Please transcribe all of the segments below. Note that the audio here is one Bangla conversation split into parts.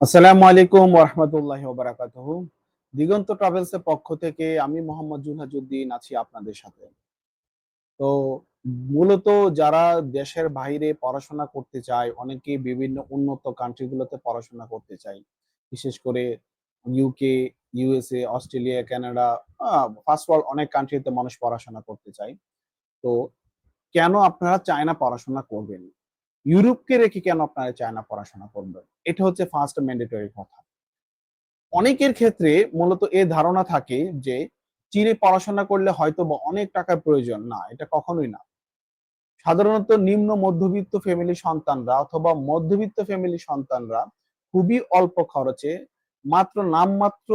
আসসালামু আলাইকুম ওরহমতুল্লাহ বারাকাতুহু দিগন্ত ট্রাভেলস এর পক্ষ থেকে আমি মোহাম্মদ জুনহাজুদ্দিন আছি আপনাদের সাথে। তো মূলত যারা দেশের বাইরে পড়াশোনা করতে চায় অনেকে বিভিন্ন উন্নত কান্ট্রিগুলোতে পড়াশোনা করতে চায়। বিশেষ করে UK USA Australia Canada first world অনেক কান্ট্রিতে মানুষ পড়াশোনা করতে চায়। তো কেন আপনারা চায়না পড়াশোনা করবেন? ইউরোপকে রেখে কেন আপনারা চায়না পড়াশোনা করবেন? এটা হচ্ছে ফার্স্ট ম্যান্ডেটরি কথা। অনেকের ক্ষেত্রে মূলত এ ধারণা থাকে যে, চীনে পড়াশোনা করলে হয়তো বা অনেক টাকার প্রয়োজন। না, এটা কখনোই না। সাধারণত নিম্ন মধ্যবিত্ত ফ্যামিলি সন্তানরা অথবা মধ্যবিত্ত ফ্যামিলি সন্তানরা খুবই অল্প খরচে মাত্র নামমাত্র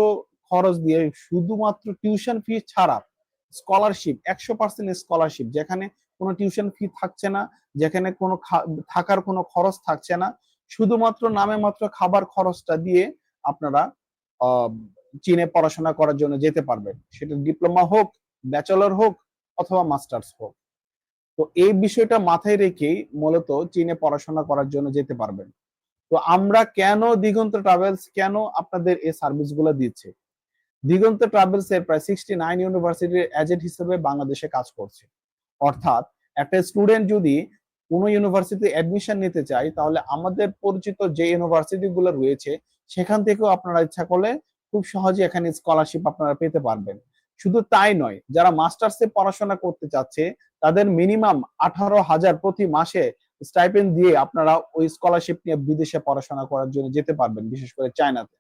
খরচ দিয়ে শুধুমাত্র টিউশন ফি ছাড়া স্কলারশিপ একশো পার্সেন্ট স্কলারশিপ যেখানে কোনো টিউশন ফি থাকছে না, যেখানে কোনো থাকার কোনো খরচ থাকছে না, শুধুমাত্র নামে মাত্র খাবার খরচটা দিয়ে আপনারা চীনে পড়াশোনা করার জন্য যেতে পারবেন। সেটা ডিপ্লোমা হোক ব্যাচেলর হোক, অথবা মাস্টার্স হোক। তো এই বিষয়টা মাথায় রেখেই মূলত চীনে পড়াশোনা করার জন্য যেতে পারবেন। তো আমরা কেন দিগন্ত ট্রাভেলস, কেন আপনাদের এই সার্ভিসগুলো দিচ্ছে? দিগন্ত ট্রাভেলস এর প্রায় সিক্সটি নাইন ইউনিভার্সিটির এজেন্ট হিসেবে বাংলাদেশে কাজ করছে। অর্থাৎ একটা স্টুডেন্ট যদি কোনো ইউনিভার্সিটি অ্যাডমিশন নিতে চাই তাহলে আমাদের পরিচিত যে ইউনিভার্সিটি গুলো রয়েছে, সেখান থেকেও আপনারা ইচ্ছা করলে খুব সহজে এখানে স্কলারশিপ আপনারা পেতে পারবেন। শুধু তাই নয়, যারা মাস্টার্সে পড়াশোনা করতে চাচ্ছে, তাদের মিনিমাম আঠারো হাজার প্রতি মাসে স্টাইপেন্ড দিয়ে আপনারা ওই স্কলারশিপ নিয়ে বিদেশে পড়াশোনা করার জন্য যেতে পারবেন, বিশেষ করে চায়নাতে।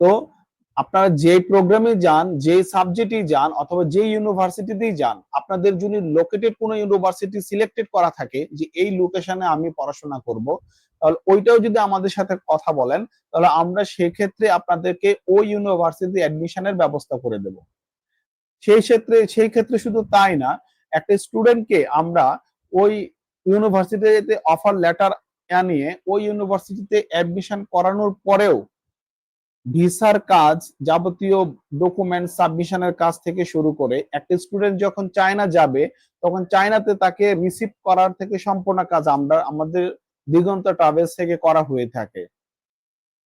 তো আপনারা যে প্রোগ্রামে যান যে সাবজেক্টে যান, অথবা যে ইউনিভার্সিটিতেই যান, আপনাদের যদি লোকেটেড কোনো ইউনিভার্সিটি সিলেক্টেড করা থাকে যে এই লোকেশনে আমি পড়াশোনা করব, তাহলে ওইটাও যদি আমাদের সাথে কথা বলেন, তাহলে আমরা সেক্ষেত্রে আপনাদেরকে ওই ইউনিভার্সিটি অ্যাডমিশনের ব্যবস্থা করে দেব। সেই ক্ষেত্রে সেই ক্ষেত্রে শুধু তাই না, একটা স্টুডেন্টকে আমরা ওই ইউনিভার্সিটিতে অফার লেটার আনিয়ে, ওই ইউনিভার্সিটিতে অ্যাডমিশন করানোর পরেও ভিসার কাজ যাবতীয় ডকুমেন্ট সাবমিশনের কাজ থেকে শুরু করে একটা স্টুডেন্ট যখন চায়না যাবে, তখন চায়নাতে তাকে রিসিভ করার থেকে সম্পূর্ণ কাজ আমরা, আমাদের দিগন্ত ট্রাভেলস থেকে করা হয়ে থাকে।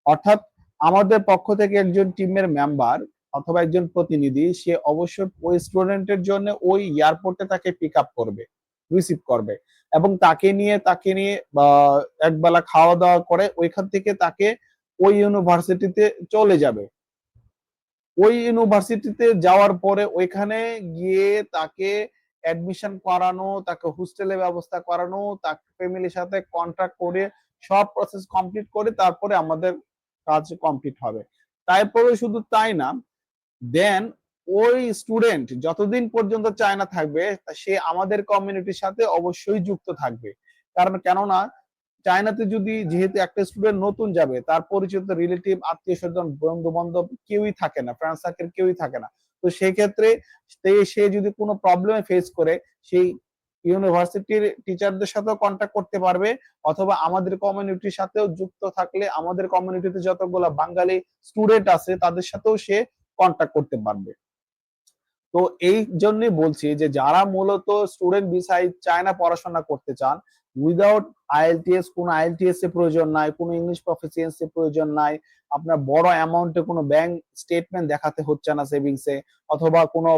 অর্থাৎ আমাদের পক্ষ থেকে একজন টিমের মেম্বার অথবা একজন প্রতিনিধি, সে অবশ্যই ওই স্টুডেন্টের জন্য ওই এয়ারপোর্টে তাকে পিক আপ করবে রিসিভ করবে এবং তাকে নিয়ে তাকে নিয়ে একবেলা খাওয়া দাওয়া করে ওইখান থেকে তাকে ওই ইউনিভার্সিটিতে চলে যাবে। ওই ইউনিভার্সিটিতে যাওয়ার পরে ওইখানে গিয়ে তাকে অ্যাডমিশন করানো, তাকে হোস্টেলের ব্যবস্থা করানো, তাকে ফ্যামিলির সাথে কন্ট্যাক্ট করে সব প্রসেস কমপ্লিট করে তারপরে আমাদের কাজ কমপ্লিট হবে। তারপরে শুধু তাই না দেন ওই স্টুডেন্ট যতদিন পর্যন্ত চায়না থাকবে, সে আমাদের কমিউনিটির সাথে অবশ্যই যুক্ত থাকবে। কারণ কেননা চায়নাতে যদি যেহেতু একটা স্টুডেন্ট নতুন যাবে, তার পরিচিত রিলেটিভ আত্মীয় স্বজন বন্ধু বান্ধব কেউই থাকে না ফ্রেন্ড সার্কেল কেউই থাকে না। তো সেই ক্ষেত্রে সে যদি কোনো প্রবলেমে ফেস করে, সেই ইউনিভার্সিটির টিচারদের সাথেও কন্ট্যাক্ট করতে পারবে, অথবা আমাদের কমিউনিটির সাথেও যুক্ত থাকলে আমাদের কমিউনিটিতে যতগুলো বাঙালি স্টুডেন্ট আছে, তাদের সাথেও সে কন্ট্যাক্ট করতে পারবে। তো এই জন্যই বলছি যে, যারা মূলত স্টুডেন্ট বিষয় চায়না পড়াশোনা করতে চান উইদাউট আইএলটিএস কোনো আইএলটিএস এর প্রয়োজন নাই, কোনো ইংলিশ প্রফিসিয়েন্সি প্রয়োজন নাই, আপনার বড় অ্যামাউন্টে কোনো ব্যাংক স্টেটমেন্ট দেখাতে হচ্ছে না সেভিংসে অথবা কোনো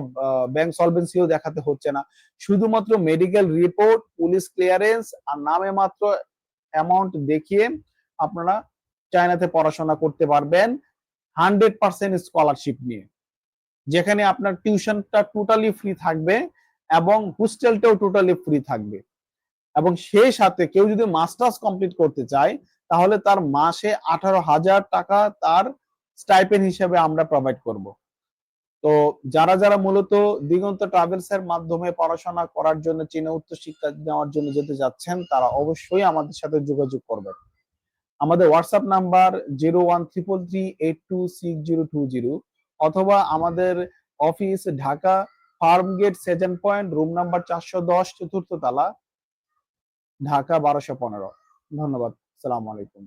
ব্যাংক সলভেন্সিও দেখাতে হচ্ছে না। শুধুমাত্র মেডিকেল রিপোর্ট পুলিশ ক্লিয়ারেন্স আর নামে মাত্র অ্যামাউন্ট দেখিয়ে আপনারা চায়নাতে পড়াশোনা করতে পারবেন হান্ড্রেড পার্সেন্ট স্কলারশিপ নিয়ে। যেখানে আপনার টিউশনটা টোটালি ফ্রি থাকবে এবং হোস্টেলটাও টোটালি ফ্রি থাকবে। এবং সেই সাথে কেউ যদি মাস্টার্স কমপ্লিট করতে চায়, তাহলে তার মাসে আঠারো হাজার টাকা তার স্টাইপেন হিসেবে আমরা প্রোভাইড করব। তো যারা যারা মূলত দিগন্ত ট্রাভেলস এর মাধ্যমে পড়াশোনা করার জন্য চীনে উচ্চ শিক্ষা নেওয়ার জন্য যেতে যাচ্ছেন, তারা অবশ্যই আমাদের সাথে যোগাযোগ করবেন। আমাদের WhatsApp number zero one triple three eight two six zero two zero অথবা আমাদের office Dhaka Farmgate seven point room number চারশো দশ চতুর্থ তালা ঢাকা বারোশো পনেরো। ধন্যবাদ। সালাম আলাইকুম।